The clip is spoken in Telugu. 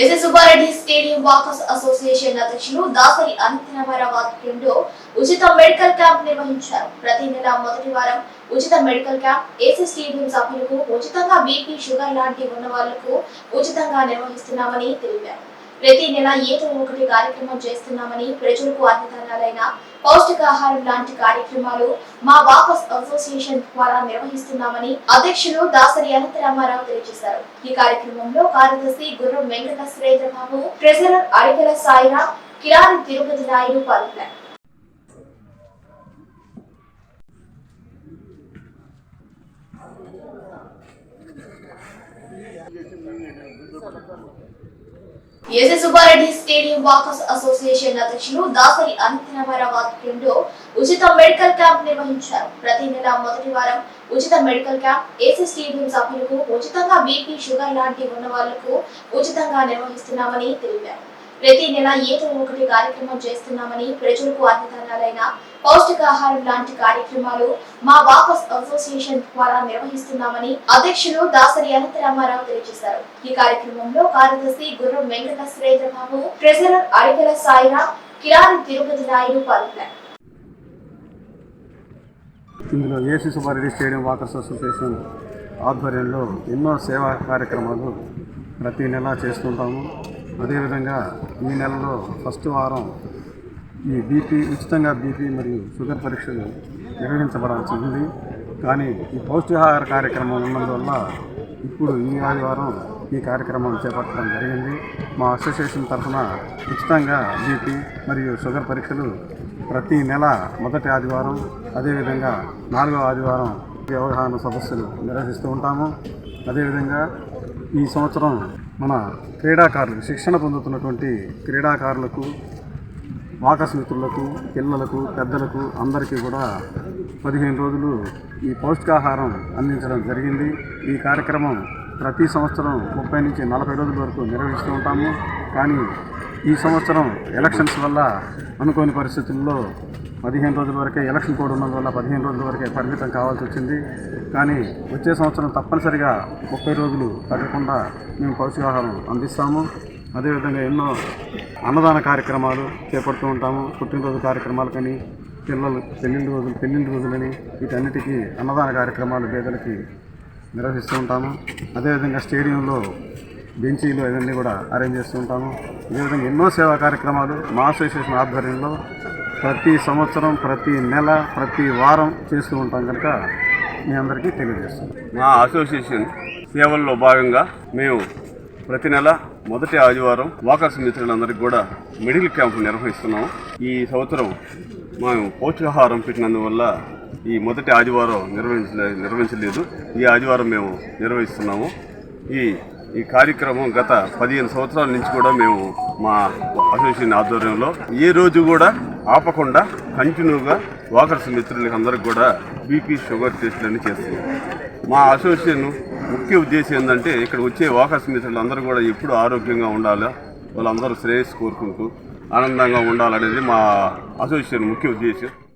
SS Subbareddy stadium walkers association అధ్యక్షులు దాసరి అనంతరామారావు ఆధ్వర్యంలో ఉచిత మెడికల్ క్యాంప్ నిర్వహించారు. ప్రతి నెల మొదటి వారం ఉచిత మెడికల్ క్యాంప్ ఏసీ స్టేడియం సభ్యులకు ఉచితంగా బీపీ షుగర్ లాంటి ఉన్న వాళ్ళకు ఉచితంగా నిర్వహిస్తున్నామని తెలిపారు. ప్రతి నెల ఏదో ఒకటి కార్యక్రమం చేస్తున్నామని ప్రజలకు అన్నదానాలైన పౌష్టికాహారం లాంటి కార్యక్రమాలు మా వాపస్ అసోసియేషన్ ద్వారా నిర్వహిస్తున్నామని అధ్యక్షులు దాసరి అనంతరామారావు తెలియజేశారు. ఈ కార్యక్రమంలో కార్యదర్శి గుర్రం వెంకట శ్రేంద్రబాబు ట్రెజరర్ అడిగల సాయిరా కిరారి తిరుపతి నాయుడు పాల్గొన్నారు. SS Subbareddy stadium walkers association అధ్యక్షులు దాసరి అనంతరామారావు ఆధ్వర్యంలో ఉచిత మెడికల్ క్యాంప్ నిర్వహించారు. ప్రతి నెల మొదటి వారం ఉచిత మెడికల్ క్యాంప్ ఏసీ స్టేడియం సభ్యులకు ఉచితంగా బీపీ షుగర్ లాంటి ఉన్న వాళ్ళకు ఉచితంగా నిర్వహిస్తున్నామని తెలిపారు. ప్రతి నెల ఏదో ఒకటి కార్యక్రమం చేస్తున్నామని ప్రజలకు అన్నదానాలైన పౌష్టికాహారం లాంటి కార్యక్రమాలు మా వాపస్ అసోసియేషన్ ద్వారా నిర్వహిస్తున్నామని అధ్యక్షులు దాసరి అనంతరామారావు తెలియజేశారు. ఈ కార్యక్రమంలో కార్యదర్శి గుర్రం వెంకట శ్రేంద్రబాబు ట్రెజరర్ అడిగల సాయిరా కిరారి తిరుపతి నాయుడు పాల్గొన్నారు. ఇందులో AC Subbareddy stadium walkers association ఆధ్వర్యంలో ఎన్నో సేవా కార్యక్రమాలు ప్రతి నెల చేస్తుంటాము. అదేవిధంగా ఈ నెలలో ఫస్ట్ వారం ఈ బీపీ ఉచితంగా బీపీ మరియు షుగర్ పరీక్షలు నిర్వహించబడాల్సి ఉంది. కానీ ఈ పౌష్టికాహార కార్యక్రమం ఉన్నందువల్ల ఇప్పుడు ఈ ఆదివారం ఈ కార్యక్రమం చేపట్టడం జరిగింది. మా అసోసియేషన్ తరఫున ఉచితంగా బీపీ మరియు షుగర్ పరీక్షలు ప్రతి నెల మొదటి ఆదివారం అదేవిధంగా నాలుగో ఆదివారం వ్యవహార అవగాహన సదస్సులు నిర్వహిస్తూ ఉంటాము. అదేవిధంగా ఈ సంవత్సరం మన క్రీడాకారులకు శిక్షణ పొందుతున్నటువంటి క్రీడాకారులకు వాకస్ మిత్రులకు పిల్లలకు పెద్దలకు అందరికీ కూడా పదిహేను రోజులు ఈ పౌష్టికాహారం అందించడం జరిగింది. ఈ కార్యక్రమం ప్రతి సంవత్సరం ముప్పై నుంచి నలభై రోజుల వరకు నిర్వహిస్తూ ఉంటాము. కానీ ఈ సంవత్సరం ఎలక్షన్స్ వల్ల అనుకోని పరిస్థితుల్లో పదిహేను రోజుల వరకే ఎలక్షన్ కోడ్ ఉన్నందువల్ల పదిహేను రోజుల వరకే పరిమితం కావాల్సి వచ్చింది. కానీ వచ్చే సంవత్సరం తప్పనిసరిగా ముప్పై రోజులు తగ్గకుండా మేము పౌష్టికాహారం అందిస్తాము. అదేవిధంగా ఎన్నో అన్నదాన కార్యక్రమాలు చేపడుతూ ఉంటాము. పుట్టినరోజు కార్యక్రమాలు కానీ పిల్లలు పెళ్ళిళ్ళ రోజులు పెళ్ళిళ్ళ రోజులని వీటన్నిటికీ అన్నదాన కార్యక్రమాలు పేదలకి నిర్వహిస్తూ ఉంటాము. అదేవిధంగా స్టేడియంలో బెంచీలు అవన్నీ కూడా అరేంజ్ చేస్తూ ఉంటాము. అదేవిధంగా ఎన్నో సేవా కార్యక్రమాలు మా అసోసియేషన్ ఆధ్వర్యంలో ప్రతి సంవత్సరం ప్రతి నెల ప్రతి వారం చేస్తూ ఉంటాం కనుక మీ అందరికీ తెలియజేస్తాం మా అసోసియేషన్ సేవల్లో భాగంగా మేము ప్రతి నెల మొదటి ఆదివారం వాకర్స్ మిత్రులందరికీ కూడా మెడికల్ క్యాంపు నిర్వహిస్తున్నాము ఈ సంవత్సరం మేము పౌష్టికాహారం పెట్టినందువల్ల ఈ మొదటి ఆదివారం నిర్వహించలే నిర్వహించలేదు. ఈ ఆదివారం మేము నిర్వహిస్తున్నాము. ఈ ఈ కార్యక్రమం గత పదిహేను సంవత్సరాల నుంచి కూడా మేము మా అసోసియేషన్ ఆధ్వర్యంలో ఏ రోజు కూడా ఆపకుండా కంటిన్యూగా వాకర్స్ మిత్రులకి అందరికి కూడా బీపీ షుగర్ టెస్టులన్నీ చేస్తున్నాం. మా అసోసియేషన్ ముఖ్య ఉద్దేశం ఏంటంటే ఇక్కడ వచ్చే వాకర్స్ మిత్రులు అందరూ కూడా ఎప్పుడు ఆరోగ్యంగా ఉండాలి? వాళ్ళందరూ శ్రేయస్సు కోరుకుంటూ ఆనందంగా ఉండాలనేది మా అసోసియేషన్ ముఖ్య ఉద్దేశం.